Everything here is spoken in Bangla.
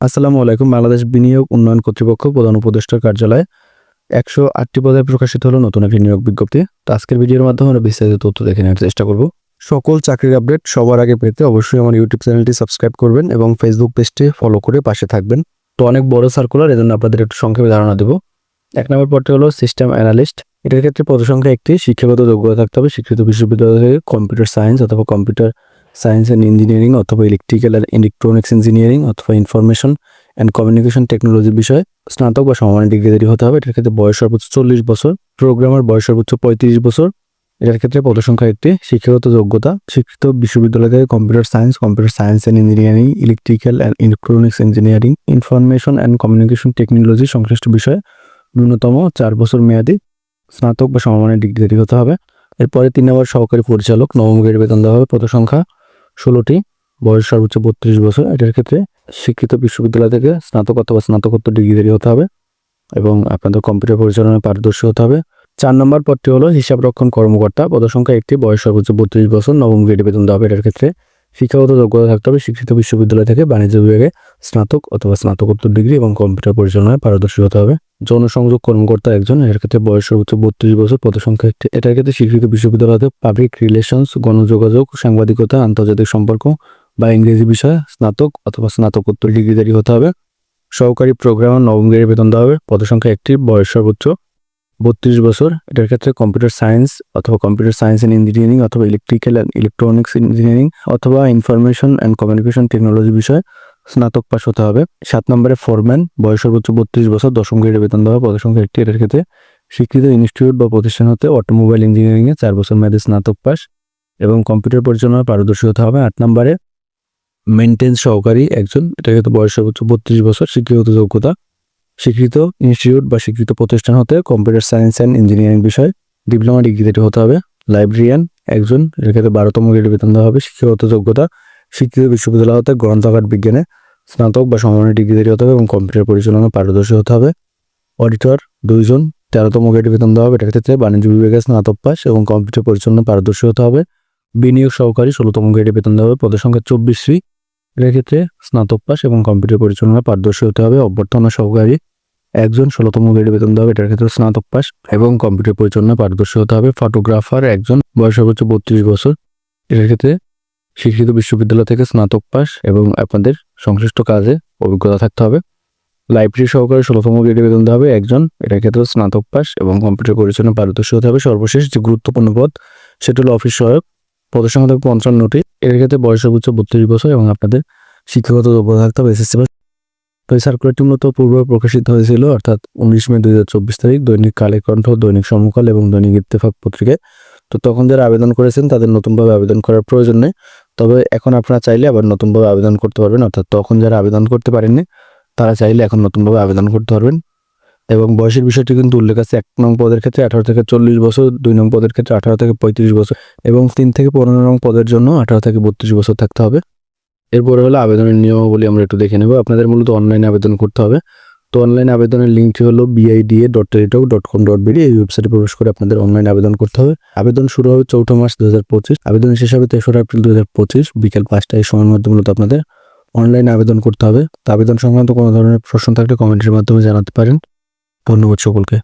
আসসালামু আলাইকুম। বাংলাদেশ বিনিয়োগ উন্নয়ন কর্তৃপক্ষ প্রধান উপদেষ্টার কার্যালয়ে একশো আটটি পদে প্রকাশিত হলো নতুন একটি নিয়োগ বিজ্ঞপ্তি। তো আজকের ভিডিওর মাধ্যমে আমরা বিস্তারিত তথ্য দেখে নেওয়ার চেষ্টা করব। সকল চাকরির আপডেট সবার আগে পেতে অবশ্যই আমার ইউটিউব চ্যানেলটি সাবস্ক্রাইব করবেন এবং ফেসবুক পেজটি ফলো করে পাশে থাকবেন। তো অনেক বড় সার্কুলার এজন্য আপনাদের একটু সংক্ষেপে ধারণা দেবো। এক নম্বর পদটি হলো সিস্টেম অ্যানালিস্ট এটার ক্ষেত্রে পদ সংখ্যা একটি, শিক্ষাগত যোগ্যতা থাকতে হবে স্বীকৃত বিশ্ববিদ্যালয় থেকে কম্পিউটার সায়েন্স অথবা কম্পিউটার সায়েন্স অ্যান্ড ইঞ্জিনিয়ারিং অথবা ইলেকট্রিক্যাল অ্যান্ড ইলেকট্রনিক্স ইঞ্জিনিয়ারিং অথবা ইনফরমেশন অ্যান্ড কমিউনিকেশন টেকনোলজি বিষয়ে স্নাতক বা সমমানের ডিগ্রি হতে হবে। এটার ক্ষেত্রে বয়স সর্বোচ্চ চল্লিশ বছর, প্রোগ্রামার বয়স সর্বোচ্চ পঁয়ত্রিশ বছর। এটার ক্ষেত্রে পদসংখ্যা একটি, শিক্ষাগত যোগ্যতা শিক্ষিত বিশ্ববিদ্যালয় থেকে computer science computer science and engineering, electrical and electronics engineering, information and communication technology সংশ্লিষ্ট বিষয়ে ন্যূনতম চার বছর মেয়াদী স্নাতক বা সমমানের ডিগ্রি হতে হবে। এরপরে তিন নম্বর সহকারী পরিচালক নবম গ্রেড বেতন দেওয়া হবে, পদসংখ্যা ষোলোটি, বয়স সর্বোচ্চ বত্রিশ বছর। এটার ক্ষেত্রে শিক্ষিত বিশ্ববিদ্যালয় থেকে স্নাতক অথবা স্নাতকোত্তর ডিগ্রি হতে হবে এবং আপনাদের কম্পিউটার পরিচালনায় পারদর্শী হতে হবে। চার নম্বর পদটি হলো হিসাবরক্ষণ কর্মকর্তা। পদসংখ্যা একটি, বয়স সর্বোচ্চ বত্রিশ বছর, নবম গ্রেডে বেতন দেওয়া হবে। এটার ক্ষেত্রে শিক্ষাগত যোগ্যতা থাকতে হবে। শিক্ষিত বিশ্ববিদ্যালয় থেকে বাণিজ্য বিভাগে স্নাতক অথবা স্নাতকোত্তর ডিগ্রি এবং কম্পিউটার পরিচালনায় পারদর্শী হতে হবে। জনসংযোগ কর্মকর্তা একজন, এর ক্ষেত্রে বয়স সর্বোচ্চ বত্রিশ বছর, পদসংখ্যা একটি। এটার ক্ষেত্রে স্বীকৃত বিশ্ববিদ্যালয় থেকে পাবলিক রিলেশনস গণযোগাযোগ, সাংবাদিকতা, আন্তর্জাতিক সম্পর্ক বা ইংরেজি বিষয়ে, স্নাতক অথবা স্নাতকোত্তর ডিগ্রিধারী হতে হবে। সহকারী প্রোগ্রামার নবম গ্রেডের বেতন দেওয়া হবে, পদসংখ্যা একটি, বয়স সর্বোচ্চ বত্রিশ বছর। এটার ক্ষেত্রে কম্পিউটার সায়েন্স অথবা কম্পিউটার সায়েন্স অ্যান্ড ইঞ্জিনিয়ারিং অথবা ইলেকট্রিক্যাল অ্যান্ড ইলেকট্রনিক্স ইঞ্জিনিয়ারিং অথবা ইনফরমেশন অ্যান্ড কমিউনিকেশন টেকনোলজি বিষয়ে স্নাতক পাশ হতে হবে। সাত নম্বরে ফরম্যান, বয়স সর্বোচ্চ বত্রিশ বছর, দশম গ্রেডের বেতন দেওয়া হবে পদসংখ্যা একটি এটার ক্ষেত্রে। স্বীকৃত ইনস্টিটিউট বা প্রতিষ্ঠান হতে অটোমোবাইল ইঞ্জিনিয়ারিংয়ে চার বছর মেয়াদী স্নাতক পাস এবং কম্পিউটার পরিচালনায় পারদর্শী হতে হবে। আট নম্বরে মেনটেন্স সহকারী একজন এটা কিন্তু বয়স সর্বোচ্চ বত্রিশ বছর শিক্ষিত যোগ্যতা। স্বীকৃত ইনস্টিটিউট বা স্বীকৃত প্রতিষ্ঠান হতে কম্পিউটার সায়েন্স অ্যান্ড ইঞ্জিনিয়ারিং বিষয় ডিপ্লোমা ডিগ্রি হতে হবে। লাইব্রেরিয়ান একজন এর ক্ষেত্রে বারোতম গ্রেডে বেতন দেওয়া হবে, শিক্ষাগত যোগ্যতা। স্বীকৃত বিশ্ববিদ্যালয় হতে গ্রন্থাগার বিজ্ঞানে স্নাতক বা সমমানের ডিগ্রি হতে হবে এবং কম্পিউটার পরিচালনা পারদর্শী হতে হবে। অডিটর দুইজন, তেরোতম গ্রেডে বেতন দেওয়া হবে এটার ক্ষেত্রে বাণিজ্য বিভাগে স্নাতক পাস এবং কম্পিউটার পরিচালনা পারদর্শী হতে হবে। বিনিয়োগ সহকারী ষোলোতম গ্রেডে বেতন দেওয়া হবে, পদের সংখ্যা চব্বিশটি এর ক্ষেত্রে স্নাতক পাস এবং কম্পিউটার পরিচালনা পারদর্শী হতে হবে। অভ্যর্থনা সহকারী একজন, ষোলোতম গ্রেডে বেতন দেওয়া হবে, এটার ক্ষেত্রে স্নাতক পাস এবং কম্পিউটার পরিচালনা পারদর্শী হতে হবে। ফটোগ্রাফার একজন, বয়স সর্বোচ্চ বত্রিশ বছর। এটার ক্ষেত্রে স্বীকৃত বিশ্ববিদ্যালয় থেকে স্নাতক পাস এবং আপনাদের সংশ্লিষ্ট কাজে অভিজ্ঞতা থাকতে হবে। লাইব্রেরি সহকারে ষোলোতম গ্রেডে বেতন হবে একজন। এটার ক্ষেত্রে স্নাতক পাস এবং কম্পিউটার পরিচালনা পারদর্শী হতে হবে। সর্বশেষ যে গুরুত্বপূর্ণ পদ, সেটা হলো অফিস সহায়ক। পদের সংখ্যা থাকবে পঞ্চান্নটি। এর ক্ষেত্রে বয়স সর্বোচ্চ বত্রিশ বছর এবং আপনাদের শিক্ষাগত যোগ্যতা থাকতে হবে এসএসসি তো এই সার্কুলারটি মূলত পূর্বে প্রকাশিত হয়েছিল, অর্থাৎ উনিশ মে দুই হাজার চব্বিশ তারিখ, দৈনিক কালের কণ্ঠ, দৈনিক সমকাল এবং দৈনিক ইত্তেফাক পত্রিকায়। তো তখন যারা আবেদন করেছেন, তাদের নতুনভাবে আবেদন করার প্রয়োজন নেই। তবে এখন আপনারা চাইলে আবার নতুনভাবে আবেদন করতে পারবেন। অর্থাৎ তখন যারা আবেদন করতে পারেননি, তারা চাইলে এখন নতুনভাবে আবেদন করতে পারবেন। এবং বয়সের বিষয়টি কিন্তু উল্লেখ আছে, এক নং পদের ক্ষেত্রে আঠারো থেকে চল্লিশ বছর, দুই নং পদের ক্ষেত্রে আঠারো থেকে পঁয়ত্রিশ বছর এবং তিন থেকে পনেরো নং পদের জন্য আঠারো থেকে বত্রিশ বছর থাকতে হবে। এরপরে হলো আবেদনের নিয়মাবলী আমরা একটু দেখে নেব। আপনাদের মূলত অনলাইনে আবেদন করতে হবে। তো অনলাইন আবেদনের লিঙ্কটি হলো BIDA dot Teletalk dot com dot BD এই ওয়েবসাইটে প্রবেশ করে আপনাদের অনলাইন আবেদন করতে হবে। আবেদন শুরু হবে চৌঠা মাস দু হাজার পঁচিশ। আবেদন শেষ হবে তেসরা এপ্রিল দু হাজার পঁচিশ, বিকেল পাঁচটায়। সময়ের মধ্যে মূলত আপনাদের অনলাইন আবেদন করতে হবে। তো আবেদন সংক্রান্ত কোনো ধরনের প্রশ্ন থাকলে কমেন্টের মাধ্যমে জানাতে পারেন। ধন্যবাদ সকলকে।